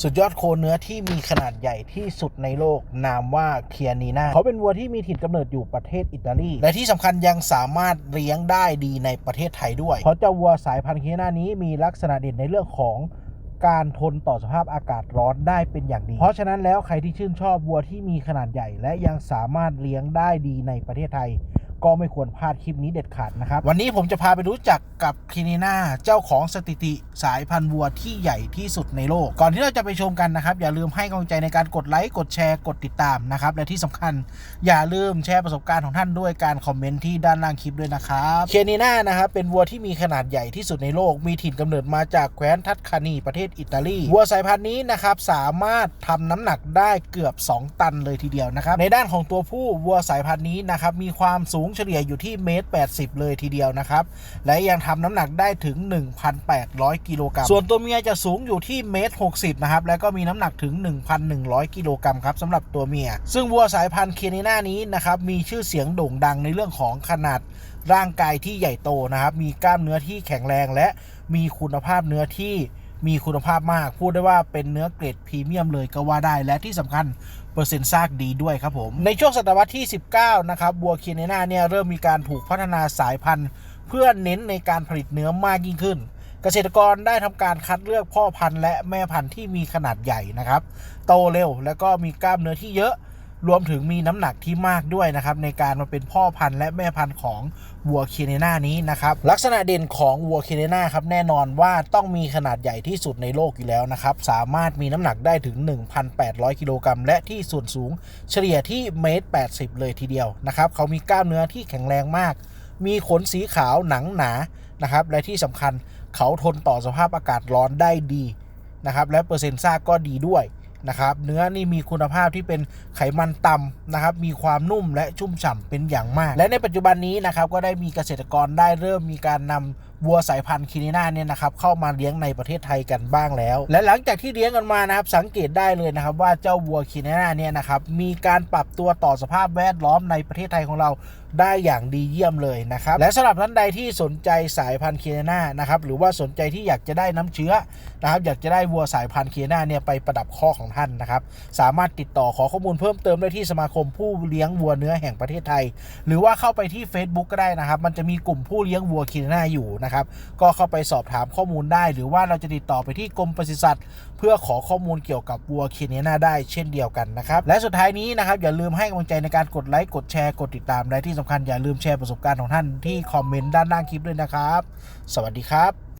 สุดยอดโคเนื้อที่มีขนาดใหญ่ที่สุดในโลกนามว่าเคียนีนาเขาเป็นวัวที่มีถิ่นกำเนิดอยู่ประเทศอิตาลี และที่สำคัญยังสามารถเลี้ยงได้ดีในประเทศไทยด้วย เพราะเจ้าวัวสายพันธุ์เคียนานี้มีลักษณะเด่นในเรื่องของการทนต่อสภาพอากาศร้อนได้เป็นอย่างดี เพราะฉะนั้นแล้วใครที่ชื่นชอบวัวที่มีขนาดใหญ่ และยังสามารถเลี้ยงได้ดีในประเทศไทย ก็ไม่ควรพลาดคลิปนี้เด็ดขาดนะครับ วันนี้ผมจะพาไปรู้จักกับคินีนาเจ้าของสถิติสายพันธุ์วัวที่ใหญ่ที่สุดในโลก ก่อนที่เราจะไปชมกันนะครับ อย่าลืมให้กำลังใจในการกดไลค์ กดแชร์ กดติดตามนะครับ และที่สำคัญอย่าลืมแชร์ประสบการณ์ของท่านด้วยการคอมเมนต์ที่ด้านล่างคลิปด้วยนะครับเคนีนานะครับเป็นวัวที่มีขนาดใหญ่ที่สุดในโลก มีถิ่นกำเนิดมาจากแคว้นทัสคานีประเทศอิตาลีวัวสายพันธุ์นี้นะครับสามารถทำน้ำหนักได้เกือบ 2 ตันเลยทีเดียวนะครับในด้านของตัวผู้วัวสายพันธุ์นี้นะครับมีความสูงเฉลี่ยอยู่ที่เมตร80 เลยทีเดียวนะครับ และยังทำน้ำหนักได้ถึง 1,800 กิโลกรัม ส่วนตัวเมียจะสูงอยู่ที่เมตร60 นะครับ แล้วก็มีน้ำหนักถึง 1,100 กิโลกรัมครับสำหรับตัวเมีย ซึ่งวัวสายพันธุ์เคียนีนานี้นะครับ มีชื่อเสียงโด่งดังในเรื่องของขนาดร่างกายที่ใหญ่โตนะครับ มีกล้ามเนื้อที่แข็งแรงและมีคุณภาพเนื้อที่ มีคุณภาพมาก พูดได้ว่าเป็นเนื้อเกรดพรีเมียมเลยก็ว่าได้และที่สำคัญเปอร์เซ็นต์ซากดีด้วยครับผม ในช่วงศตวรรษที่ 19 นะครับวัวเคียนีนาเนี่ยเริ่มมีการถูกพัฒนาสายพันธุ์ เพื่อเน้นในการผลิตเนื้อมากยิ่งขึ้น เกษตรกรได้ทำการคัดเลือกพ่อพันธุ์และแม่พันธุ์ที่มีขนาดใหญ่นะครับ โตเร็วแล้วก็มีกล้ามเนื้อที่เยอะ รวมถึงมีน้ำหนักที่มากด้วยนะครับในการมาเป็นพ่อพันธุ์และแม่พันธุ์ของวัวเคเนนานี้นะครับลักษณะเด่นของวัวเคเนนาครับแน่นอนว่าต้องมีขนาดใหญ่ที่สุดในโลกอยู่แล้วนะครับสามารถมีน้ำหนักได้ถึง 1,800 กิโลกรัมและที่ส่วนสูงเฉลี่ยที่เมตร 80 เลยทีเดียวนะครับเขามีกล้ามเนื้อที่แข็งแรงมาก มีขนสีขาวหนังหนานะครับและที่สำคัญเขาทนต่อสภาพอากาศร้อนได้ดีนะครับและเปอร์เซ็นต์ซากก็ดีด้วย นะครับเนื้อนี่มีคุณภาพที่เป็นไขมันต่ำนะครับมีความนุ่มและชุ่มฉ่ำเป็นอย่างมาก และในปัจจุบันนี้นะครับก็ได้มีเกษตรกรได้เริ่มมีการนำ วัวสายพันธุ์คินิน่าเนี่ยนะครับเข้ามาเลี้ยงในประเทศไทยกันบ้างแล้ว และหลังจากที่เลี้ยงกันมานะครับสังเกตได้เลยนะครับว่าเจ้าวัวคินิน่าเนี่ยนะครับมีการปรับตัวต่อสภาพแวดล้อมในประเทศไทยของเราได้อย่างดีเยี่ยมเลยนะครับ และสำหรับท่านใดที่สนใจสายพันธุ์เคียนานะครับ หรือว่าสนใจที่อยากจะได้น้ำเชื้อนะครับ อยากจะได้วัวสายพันธุ์เคียนาเนี่ยไปประดับข้อของท่านนะครับ สามารถติดต่อขอข้อมูลเพิ่มเติมได้ที่สมาคมผู้เลี้ยงวัวเนื้อแห่งประเทศไทย หรือว่าเข้าไปที่ Facebook ก็ได้นะครับ มันจะมีกลุ่มผู้เลี้ยงวัวเคียนาอยู่นะครับก็เข้าไปสอบถามข้อมูลได้ หรือว่าเราจะติดต่อไปที่กรมปศุสัตว์ เพื่อขอข้อมูลเกี่ยวกับวัวเคียน่าได้เช่นเดียวกันนะครับ และสุดท้ายนี้นะครับอย่าลืมให้กำลังใจในการกดไลค์กดแชร์กดติดตามและที่สำคัญอย่าลืมแชร์ประสบการณ์ของท่านที่คอมเมนต์ด้านล่างคลิปด้วยนะครับ สวัสดีครับ